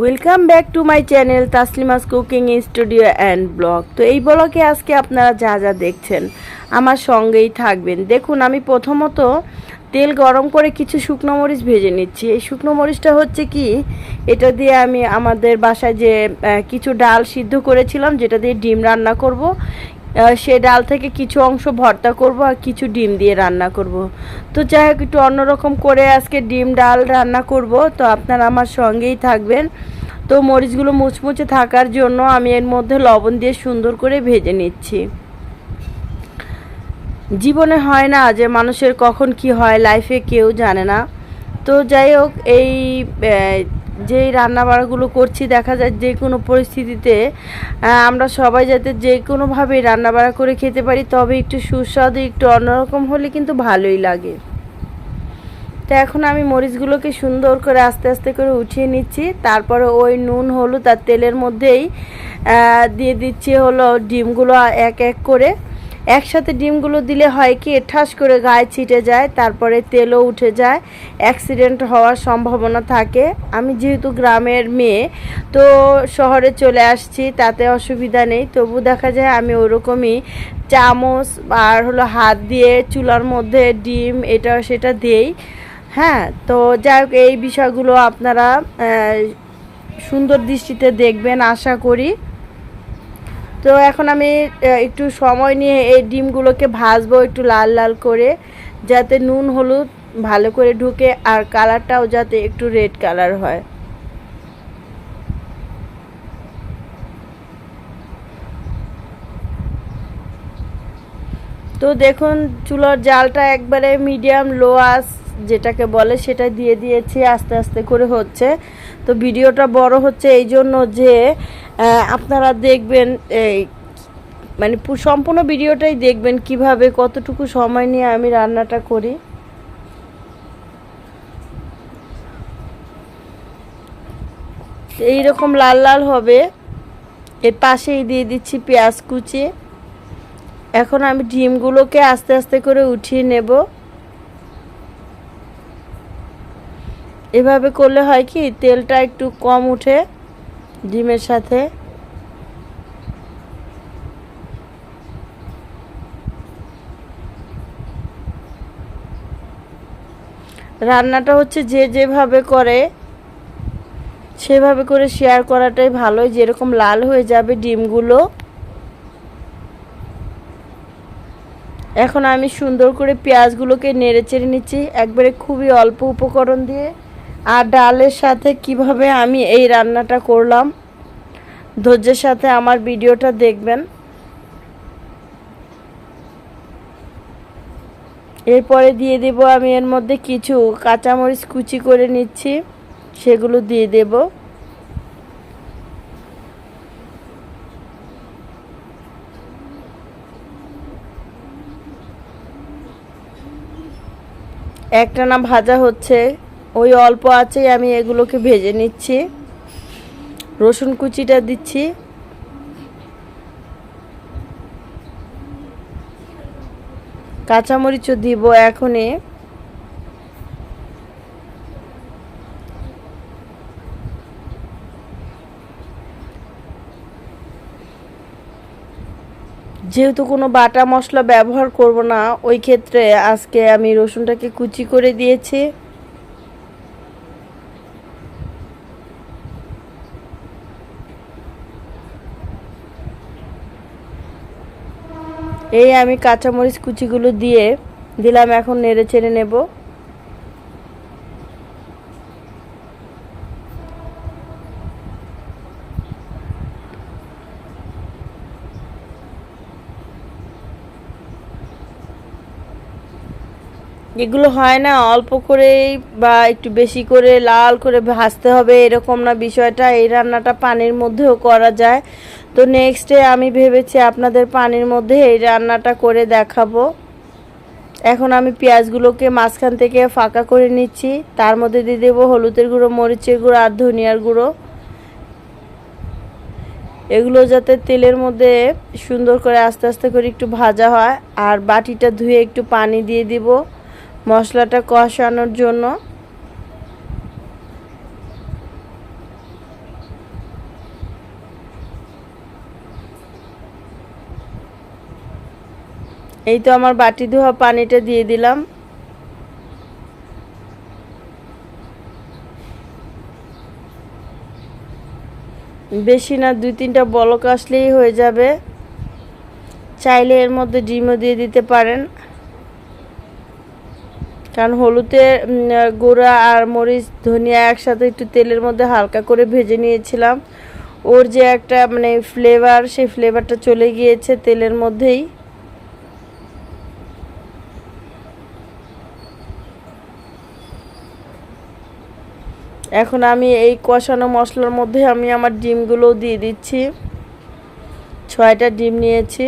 Welcome back to my channel Taslima's cooking studio and blog তো এই ব্লগে আজকে আপনারা যা যা দেখছেন, আমার সঙ্গেই থাকবেন। দেখুন, আমি প্রথমত তেল গরম করে কিছু শুকনো মরিচ ভেজে নিচ্ছি। এই শুকনো মরিচটা হচ্ছে কি, এটা দিয়ে আমি আমাদের বাসায় যে কিছু ডাল সিদ্ধ করেছিলাম, যেটা দিয়ে ডিম রান্না করব সে ডাল থেকে কিছু অংশ ভর্তা করব আর কিছু ডিম দিয়ে রান্না করব। তো যাই হোক, একটু অন্যরকম করে আজকে ডিম ডাল রান্না করব। তো আপনারা আমার সঙ্গেই থাকবেন। তো মরিচগুলো মুচমুচে থাকার জন্য আমি এর মধ্যে লবণ দিয়ে সুন্দর করে ভেজে নিচ্ছি। জীবনে হয় না যে মানুষের কখন কি হয় লাইফে কেউ জানে না। তো যাই হোক, এই যেই রান্নাবাড়াগুলো করছি, দেখা যায় যে কোনো পরিস্থিতিতে আমরা সবাই যাতে যে কোনোভাবেই রান্নাবাড়া করে খেতে পারি, তবে একটু সুস্বাদু, একটু অন্যরকম হলে কিন্তু ভালোই লাগে। তো এখন আমি মরিচগুলোকে সুন্দর করে আস্তে আস্তে করে উঠিয়ে নিচ্ছি। তারপরে ওই নুন, হলুদ আর তেলের মধ্যেই দিয়ে দিচ্ছি হলো ডিমগুলো এক এক করে। একসাথে ডিমগুলো দিলে হয় কি, ঠাস করে গায়ে ছিটে যায়, তারপরে তেলও উঠে যায় অ্যাক্সিডেন্ট হওয়ার সম্ভাবনা থাকে। আমি যেহেতু গ্রামের মেয়ে, তো শহরে চলে আসছি, তাতে অসুবিধা নেই। তবু দেখা যায় আমি ওরকমই চামচ আর হলো হাত দিয়ে চুলার মধ্যে ডিম এটা সেটা দিয়েই হ্যাঁ তো যাই হোক, এই বিষয়গুলো আপনারা সুন্দর দৃষ্টিতে দেখবেন, আশা করি। তো এখন আমি একটু সময় নিয়ে এই ডিমগুলোকে ভাজবো একটু লাল লাল করে, যাতে নুন, হলুদ ভালো করে ঢুকে আর কালারটাও যাতে একটু রেড কালার হয়। তো দেখুন, চুলার জালটা একবারে মিডিয়াম, লো আস যেটাকে বলে সেটা দিয়ে দিয়েছি, আস্তে আস্তে করে হচ্ছে। তো ভিডিওটা বড় হচ্ছে এই জন্য যে আপনারা দেখবেন, এই মানে সম্পূর্ণ ভিডিওটাই দেখবেন কীভাবে কতটুকু সময় নিয়ে আমি রান্নাটা করি। এই রকম লাল লাল হবে। এর পাশেই দিয়ে দিচ্ছি পেঁয়াজ কুচি। এখন আমি ডিমগুলোকে আস্তে আস্তে করে উঠিয়ে নেব। এভাবে করলে হয় কি, তেলটা একটু কম উঠে ডিমের সাথে। রান্নাটা হচ্ছে যে যেভাবে করে, সেভাবে করে শেয়ার করাটাই ভালো যেরকম লাল হয়ে যাবে ডিমগুলো। এখন আমি সুন্দর করে পেঁয়াজগুলোকে নেড়ে চেড়ে নিচ্ছি। একবারে খুবই অল্প উপকরণ দিয়ে। আর ডালের সাথে কীভাবে আমি এই রান্নাটা করলাম, ধৈর্যের সাথে আমার ভিডিওটা দেখবেন। এরপরে দিয়ে দেব আমি এর মধ্যে কিছু কাঁচামরিচ কুচি করে নিচ্ছি, সেগুলো দিয়ে দেবো। একটা না ভাজা হচ্ছে। ওই অল্প আছেই আমি এগুলোকে ভেজে নিচ্ছি। রসুন কুচিটা দিচ্ছি। কাঁচামরিচও দিব এখনই। যেহেতু কোনো বাটা মশলা ব্যবহার করব না, ওই ক্ষেত্রে আজকে আমি রসুনটাকে কুচি করে দিয়েছি। এই আমি কাঁচামরিচ কুচিগুলো দিয়ে দিলাম, এখন নেড়ে চেড়ে নেব। এগুলো হয় না, অল্প করেই বা একটু বেশি করে লাল করে ভাজতে হবে, এরকম না বিষয়টা। এই রান্নাটা পানির মধ্যেও করা যায়। তো নেক্সটে আমি ভেবেছি আপনাদের পানির মধ্যে এই রান্নাটা করে দেখাবো। এখন আমি পেঁয়াজগুলোকে মাঝখান থেকে ফাঁকা করে নিচ্ছি। তার মধ্যে দিয়ে দেবো হলুদের গুঁড়ো, মরিচের গুঁড়ো আর ধনিয়ার গুঁড়ো। এগুলো যাতে তেলের মধ্যে সুন্দর করে আস্তে আস্তে করে একটু ভাজা হয়। আর বাটিটা ধুয়ে একটু পানি দিয়ে দিব মশলাটা কষানোর জন্য। এই তো আমার বাটি ধোয়া পানিটা দিয়ে দিলাম। বেশি না, দুই তিনটা বলক আসলেই হয়ে যাবে। চাইলে এর মধ্যে ডিমও দিয়ে দিতে পারেন। কারণ হলুদে গুঁড়া আর মরিচ, ধনিয়া একসাথে একটু তেলের মধ্যে হালকা করে ভেজে নিয়েছিলাম। ওর যে একটা মানে ফ্লেভার সেই ফ্লেভারটা চলে গিয়েছে তেলের মধ্যেই। এখন আমি এই কষানো মশলার মধ্যে আমি আমার ডিমগুলোও দিয়ে দিচ্ছি। ছয়টা ডিম নিয়েছি।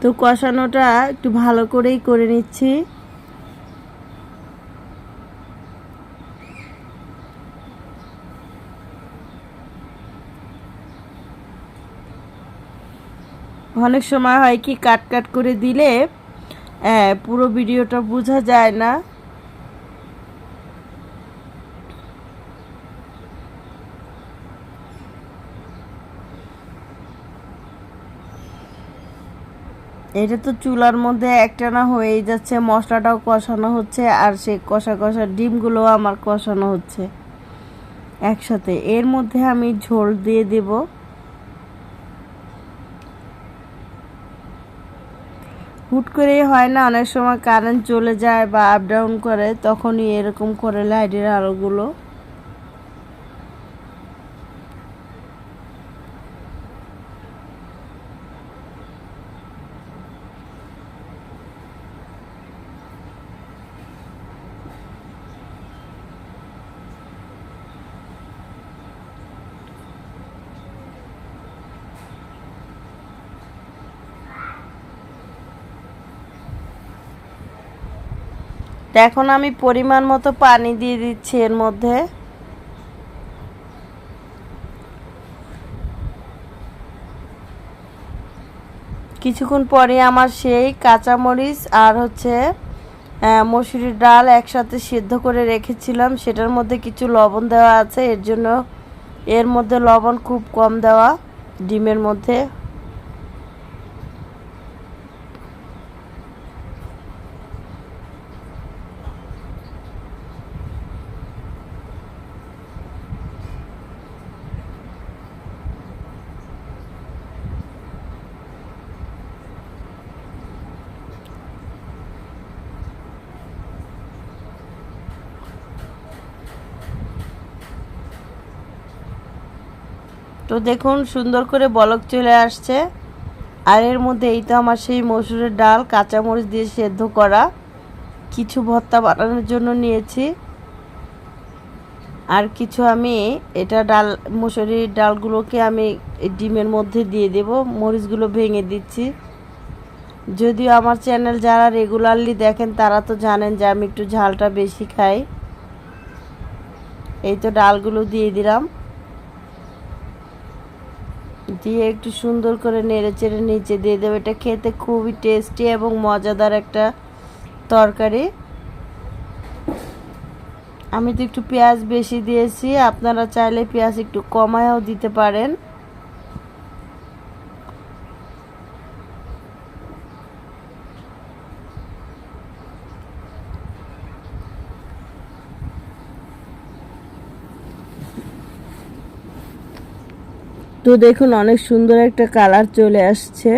তো কষানোটা একটু ভালো করেই করে নিচ্ছি। অনেক সময় হয় কি কাট কাট করে দিলে আহ, পুরো ভিডিওটা বোঝা যায় না। এটা তো চুলার মধ্যে একটানা হয়েই যাচ্ছে মশলাটাও কষানো হচ্ছে আর সেই কষা কষা ডিমগুলো আমার কষানো হচ্ছে একসাথে। এর মধ্যে আমি ঝোল দিয়ে দেব। হুট করেই হয় না, অনেক সময় কারেন্ট চলে যায় বা আপ ডাউন করে, তখনই এরকম করে লাইটের আলোগুলো এখন আমি পরিমাণ মতো পানি দিয়ে দিচ্ছি এর মধ্যে। কিছুক্ষণ পরে আমার সেই কাঁচামরিচ আর হচ্ছে মসুরির ডাল একসাথে সিদ্ধ করে রেখেছিলাম। সেটার মধ্যে কিছু লবণ দেওয়া আছে, এর জন্য এর মধ্যে লবণ খুব কম দেওয়া, ডিমের মধ্যে। তো দেখুন, সুন্দর করে বলক চলে আসছে। আর এর মধ্যে এই তো আমার সেই মসুরের ডাল, কাঁচামরিচ দিয়ে সেদ্ধ করা। কিছু ভর্তা বানানোর জন্য নিয়েছি। আর কিছু আমি এটা ডাল, মসুরির ডালগুলোকে আমি ডিমের মধ্যে দিয়ে দেব। মরিচগুলো ভেঙে দিচ্ছি। যদিও আমার চ্যানেল যারা রেগুলারলি দেখেন, তারা তো জানেন যে আমি একটু ঝালটা বেশি খাই। এই তো ডালগুলো দিয়ে দিলাম। দিয়ে একটু সুন্দর করে নেড়ে চেড়ে নিচে দিয়ে দেবো। এটা খেতে খুবই টেস্টি এবং মজাদার একটা তরকারি। আমি তো একটু পেঁয়াজ বেশি দিয়েছি, আপনারা চাইলে পেঁয়াজ একটু কমায়ও দিতে পারেন। তো দেখুন, অনেক সুন্দর একটা কালার চলে আসছে।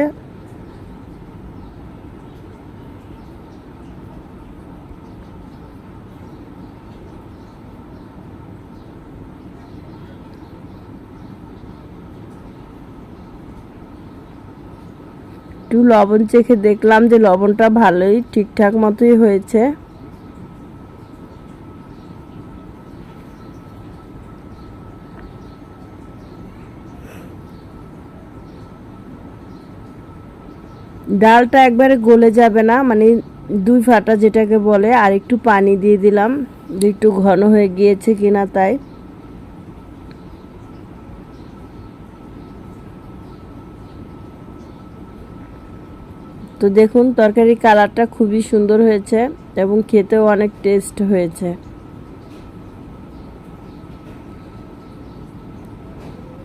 একটু লবণ চেখে দেখলাম যে লবণটা ভালোই ঠিকঠাক মতোই হয়েছে। ডালটা একবারে গলে যাবে না মানে দুই ফাটা যেটাকে বলে, আর একটু পানি দিয়ে দিলাম একটু ঘন হয়ে গিয়েছে কিনা তাই। তো দেখুন, তরকারির কালারটা খুবই সুন্দর হয়েছে এবং খেতেও অনেক টেস্ট হয়েছে।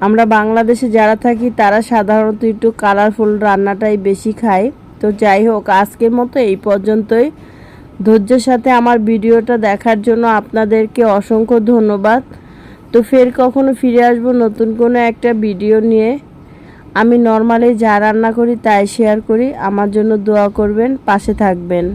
আমরা বাংলাদেশে যারা থাকি, তারা সাধারণত একটু কালারফুল রান্নাটাই বেশি খাই তো যাই হোক, আজকের মতো এই পর্যন্তই। ধৈর্যের সাথে আমার ভিডিওটা দেখার জন্য আপনাদেরকে অসংখ্য ধন্যবাদ। তো ফের কখনো ফিরে আসব নতুন কোনো একটা ভিডিও নিয়ে। আমি নর্মালি যা রান্না করি, তাই শেয়ার করি। আমার জন্য দোয়া করবেন, পাশে থাকবেন।